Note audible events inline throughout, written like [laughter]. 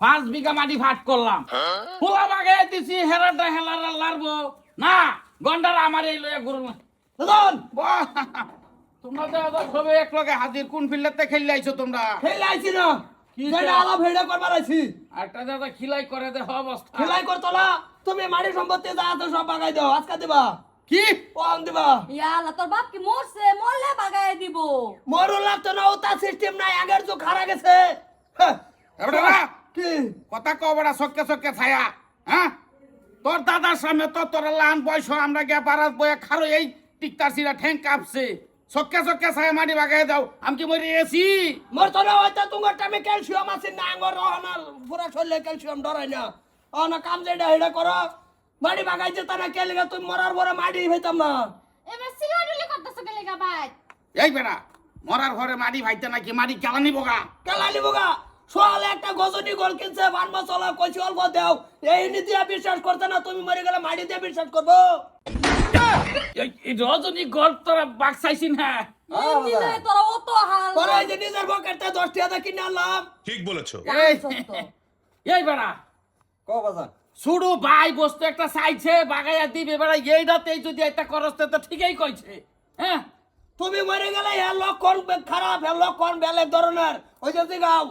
পাঁচ বিঘা মাটি ভাট করলাম। ফুলা বাগে দিছি হেরাটা হেলারা লারবো। না গন্ডার আমার এই লয়ে গুরু তোমরা তো সবে এক লগে হাজির। কোন ফিল্ডারতে খেললে আইছো তোমরা? খেলে আইছি। না তা? তুমি মাটি সম্পত্তি যা সব বাগাই দাও। আজকে দিবা। কি? দিবা। ইয়ালা তোর বাপ কি মরছে? মরলে বাগায় দিব। না ওটা সিস্টেম নাই। আগের যুগ হারা গেছে। হ্যাঁ। কথা কও বড়া সক্কে সক্কে ছায়া হ্যাঁ? তোর দাদার সামনে তো তোর লান বয়স আমরা গিয়া পারাত বয়ে খারো এই টিকতার সিরা ঠ্যাং কাঁপছে। সক্কে সক্কে ছায়া মাটি বাগাই দাও আমি কি মরে গেছি? মরতো না হয়তো তোমার টাইমে ক্যালসিয়াম আছে না আঙ্গর রহনা পুরা শরীরে ক্যালসিয়াম ডরাই না। ও না কাম যেটা হেডে করো। মাটি বাগাই যেত না কে লেগে তুমি মরার পরে মাটি হইতাম না। এবার সিগারেট করতেছ কে লেগা ভাই? এই বেড়া মরার ঘরে মাটি ভাইতে নাকি মাটি জ্বালানি বোগা কেলালি বোগা সোয়ালে একটা গজনি গোল কিনছে বান মশলা কইছি অল্প দেও। এই নীতি বিশ্বাস করতে না তুমি মরে গেলে মাটি দিয়ে বিশ্বাস করব। রজনী গল্প তোরা বাক্সাইছি না? এমনি নয় তোরা অত হাল পরে এই যে নিজের দশ টাকা কিনে আনলাম। ঠিক বলেছ। এই বেড়া। ক বাজান শুরু ভাই বস্তু একটা চাইছে বাগাইয়া দিবে বেড়া এইটাতেই যদি তো ঠিকই কইছে। হ্যাঁ? তুমি মরে গেলে এর লক্ষণ বে- খারাপ এর লক্ষণ বেলেগ ধরনের? ওই যে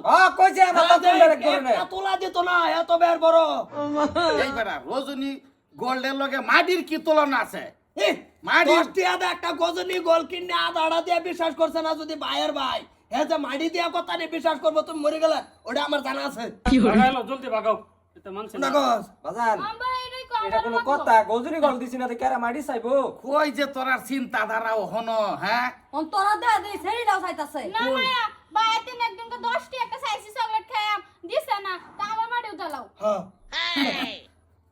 হ্যাঁ কইছে আমার। তোলা দিত না এত বের বড়। এই বেড়া রজনী গোল্ডের লগে মাটির কি তুলনা আছে? মাটি- একটা গজনি গোল কিনে আধা আড়া দিয়ে বিশ্বাস করছে না যদি ভাইয়ের ভাই। হে যে মাটি দিয়া কথা নিয়ে বিশ্বাস করব তুমি মরে গেলে ওটা আমার জানা আছে। জলদি বাগাও। এটা এটা কোনো কথা গজুরি গল দিছি না তো কেরা চাইব? কই যে তোরার চিন্তা ধারা হন হ্যাঁ? অন তোরা দে দে দাও চাইতাছে। না মায়া ভাই তিন একদিনকে দশটি একটা সাইসি চকলেট খাইয়াম দিছে না তা আমার জ্বালাও হ্যাঁ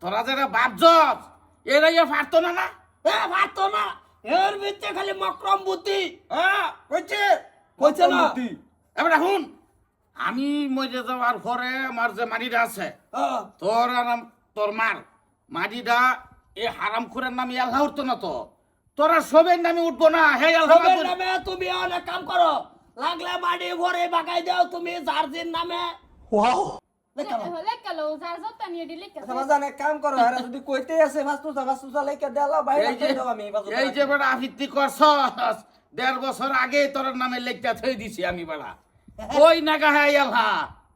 তোরা যারা বাপজত পারতো না না? এ পারতো না। এর ভিতরে খালি মক্রম বুদ্ধি হ্যাঁ? কইছে? কইছে না? এবার হুন আমি মরে যাওয়ার পরে আমার যে মাটিটা আছে তোর আর তোর মার। মাটিটা এ হারাম খুরের নামে আল্লাহ উঠতো না তো। তোরা সবের নামে উঠবো না হে আল্লাহ সবের নামে তুমি অনেক কাম করো। লাগলে মাটি ভরে বাগাই দাও তুমি জার্জির নামে। আচ্ছা বাজান এক কাম করো যদি কইতে আছে এই যে বেড়া আফিত্তি করছস দেড় বছর আগে তোর নামে লেখটা থই দিছি আমি বেড়া। ওই [laughs] নাগা হ্যাঁ আল্লাহ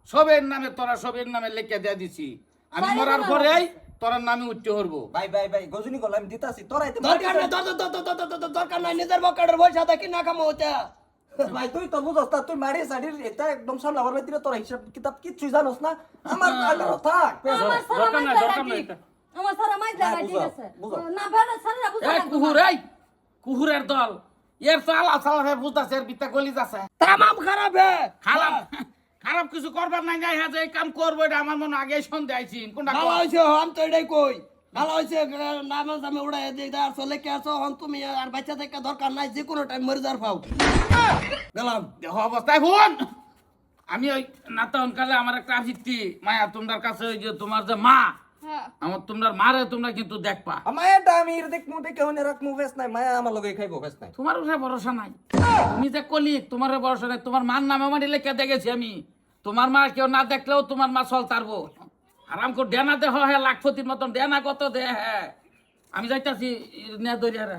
সবের নামে তোরা সবের নামে লেখা দিয়ে দিছি। আমি মরার না? পরেই তোর নামে উঠতে হরবো। ভাই ভাই ভাই গজুনি গল আমি দিতাছি তোরাই তো দরকার নাই দর- দর- দর- দর- দর- দর- দর- দরকার নাই নিজের পকেটের পয়সা দেখি না কামো হইতে ভাই তুই তো বুঝছ তা তুই মারি সাডির এটা একদম সামলা করবে দিলে তোরা হিসাব কিতাব কিচ্ছুই জানোস না। আমার কালর থাক। সারা মাইজ লাগা ঠিক আমার সারা মাইজ লাগা ঠিক আছে? না ফেলে সারা বুঝা এই কুহুর এই কুহুরের দল। এর তো আল্লাহ সাল্লাহ বুঝতেছে এর বিত্তা গলিজ আছে তামাম খারাপ হে। খারাপ খারাপ কিছু করবার নাই যাই হ্যাঁ এই কাম করব এটা আমার মনে আগে সন্দেহ আইছি কোনটা ভালো? হয়েছে আমি তো এটাই কই। ভালো হয়েছে নামে জামে উড়াই দিয়ে দেয় চলে কে আছো হন তুমি আর বাচ্চা থেকে দরকার নাই যে কোনো টাইম মরে যার পাও গেলাম। দেহ অবস্থায় হুন। আমি ওই নাতন কালে আমার একটা আভিত্তি মায়া তোমার কাছে ওই যে তোমার যে মা হ্যাঁ। আমার তোমার মারে তোমরা কিন্তু দেখবা। আমার এটা আমি এর দেখ মুদে কেউ নে রাখ মুভেস নাই মায়া আমার লগে খাইবো ফেস নাই। তোমার উপরে ভরসা নাই। তুমি যে কলিক তোমার ভরসা নাই। তোমার মার নামে আমার লেখা দেখেছি আমি। তোমার মা কেউ না দেখলেও তোমার মা চল তারবো। আরাম করে ডেনা দেহ হ্যাঁ লাখপতির মতন ডেনা কত দে হ্যাঁ আমি যাইতাছি, নে দরিয়ারে